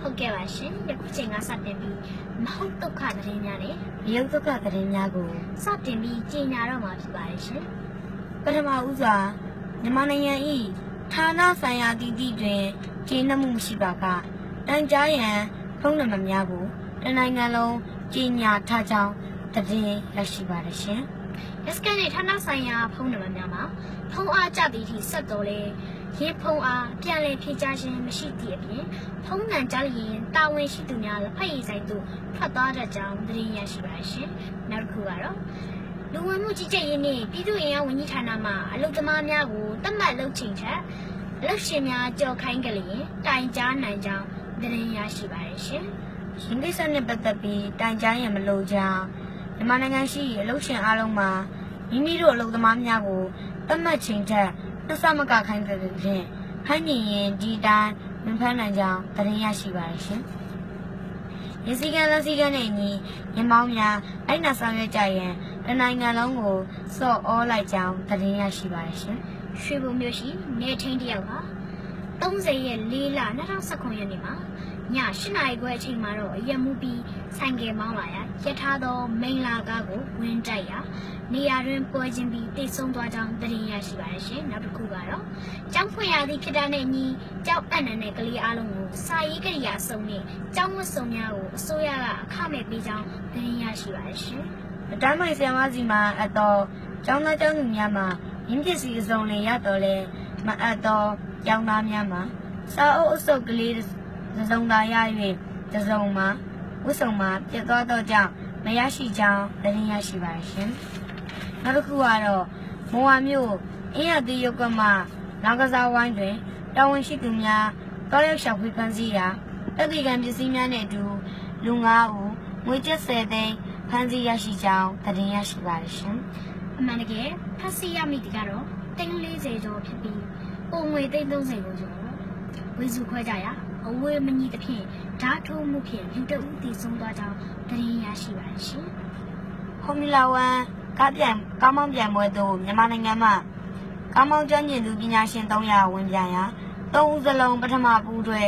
ဟုတ်ကဲ့ပါရှင်ယခုချိန်ကစတင်ပြီးမဟုတ်ဒုက္ခသတင်းများနဲ့ရုပ်ဒုက္ခသတင်းများကိုစတင်ပြီးကြေညာတော့မှာဖြစ်ပါတယ်ရှင်ပထမဦးစွာမြန်မာနိုင်ငံ၏ဌာနဆိုင်ရာတည်တည်တွင်ကျင်းနှမှုမရှိပါကတန်ကြားရန်ဖုန်းနံပါတ်များကိုတနိုင်ငံလုံးကြီးညာထားကြောင်းသတင်းရရှိပါတယ်ရှင်။ရက်စကန်နဲ့ဌာနဆိုင်ရာဖုန်းနံပါတ်များမှာဖုန်းအားကြသည့်အထိဆက်တော်လဲ ရေဖုန်းအားပြန်လည်ဖြေကြားခြင်းမရှိသည့်အပြင်ဖုန်းနံကြားလျင်တာဝန်ရှိသူများလက်ဖက်ရည်ဆိုင်သို့ထွက်သွားတတ်ကြောင်းသတင်းရရှိပါတယ်ရှင်။နောက်တစ်ခုကတော့လူဝင်မှုကြီးကြပ်ရေးနှင့်ပြည်သူ့အင်အားဝန်ကြီးဌာနမှအလုပ်သမားများကိုတတ်မှတ်လုပ်ချိန်ထက်အလုပ်ရှင်များကြော်ခိုင်းကြလျင်တိုင်ကြားနိုင်ကြောင်းသတင်းရရှိပါတယ်ရှင်။ရင်းကိစ္စနဲ့ပတ်သက်ပြီးတိုင်ကြားရန်မလိုကြောင်းမြန်မာနိုင်ငံရှိအလုပ်ရှင်အလုံးမှာမိမိတို့အလုပ်သမားများကိုတတ်မှတ်ချိန်ထက် နှစ်ဆမကခိုင်းတဲ့ဖြင့်ခိုင်းနေရင်ဒီတိုင်းမဖမ်းနိုင်ကြောင်းသတင်းရရှိပါတယ်ရှင်။ရစီကန်လက်စီကန်နဲ့အညီရမောင်းများအဲ့နာဆောင်ရွက်ကြရန်တနိုင်ငံလုံးကိုစော့ဩလိုက်ကြောင်းသတင်းရရှိပါတယ်ရှင်ရွှေဘုံမြို့ရှိနေထင်းတယောက်ဟာ30ရက်4လ2019ရက်နေ့မှာည8နာရီခွဲအချိန်မှာတော့အရက်မှုပြီးဆိုင်ကယ်မောင်းလာရာရထားသောမိန်လာကားကိုဝင်တိုက်ရာ နေရာတွင်ပွဲချင်းပြီးတိတ်ဆုံးသွားကြောင်းသတင်းရရှိပါတယ်ရှင်နောက်တစ်ခုကတော့ကျောင်းဖွင့်ရသည့်ဖြစ်တဲ့ညီကျောင်းအနှံတဲ့ကလေးအလုံးကိုစာရေးကရိယာစုံနဲ့ကျောင်းဝတ်စုံများကိုအစိုးရကအခမဲ့ပေးကြောင်းသတင်းရရှိပါတယ်ရှင်။အတိုင်းမိုင်ဆရာမစီမှာအတော်ကျောင်းသားကျောင်းသူများမှာရင်းပစ္စည်းအစုံလေးရတော့လဲမအပ်တော့ကျောင်းသားများမှာစာအုပ်အစုပ်ကလေးတစ်စုံသာရ၍တစ်စုံမှာဝတ်စုံမှာပြတ်သွားတော့ကြောင့်မရရှိကြောင်းသတင်းရရှိပါရှင်။ နောက်တစ်ခုကတော့မော်ဝါမျိုးအင်းရသေးရုပ်ကမှနောက်ကစားဝိုင်းတွင်တာဝန်ရှိသူများတောက်ရောက်ရှာဖွေဖန်ဆီးရာတက်တီကံပစ္စည်းများနဲ့အတူလူ9ဦးငွေကျပ်10သိန်းဖန်ဆီးရရှိကြောင်းသတင်းရရှိပါတယ်ရှင်အမှန်တကယ်ဖတ်စီရမိတီကတော့တိန်း40ကျော်ဖြစ်ပြီးပုံငွေတိန်း30ကိုကျော်ဝေစုခွဲကြရအဝေးမကြီးတစ်ဖြင့်ဓာတ်ထိုးမှုဖြင့်လူတအုပ်တည်ဆုံးသွားကြောင်းသတင်းရရှိပါတယ်ရှင်။ဖော်မူလာ1 ကားပြန်ကားမောင်းပြန်ပွဲသို့မြန်မာနိုင်ငံမှကားမောင်းကျွမ်းကျင်သူပညာရှင်300ဝင်ပြန်ရာ၃ဦးစလုံးပထမပူးတွဲ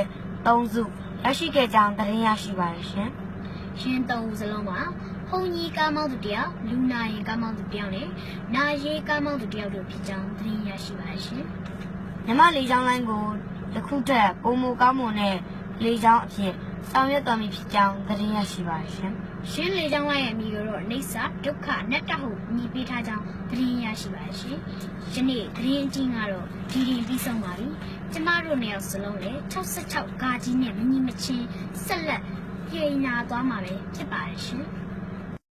၃စုရရှိခဲ့ကြောင်းသတင်းရရှိပါတယ်ရှင်။ရှင်သုံးဦးစလုံးမှာဖုန်ကြီးကားမောင်းသူတယောက်လူနာရင်ကားမောင်းသူတယောက်နဲ့နာရေးကားမောင်းသူတယောက်တို့ဖြစ်ကြောင်းသတင်းရရှိပါတယ်ရှင်။မြမလေးချောင်းလိုင်းကိုတစ်ခုထက်ပုံမူကောင်းမွန်တဲ့လေးချောင်းအဖြစ် ဆောင်ရွက်တော်မူဖြစ်ကြောင်းသတင်းရရှိပါတယ်ရှင်။ရှင်လေကြောင်းလိုက်ရဲ့အမိကတော့နေစာဒုက္ခနတ္တဟုညီပေးထားကြောင်းသတင်းရရှိပါတယ်ရှင်။ယနေ့သတင်းအကြီးကတော့ဒီရင်ပြီးဆုံးပါပြီ။ကျမတို့နှစ်ယောက်စလုံးလည်း66ဂါကြီးနဲ့မညီမချင်းဆက်လက်ပြည်နာသွားမှာပဲဖြစ်ပါတယ်ရှင်။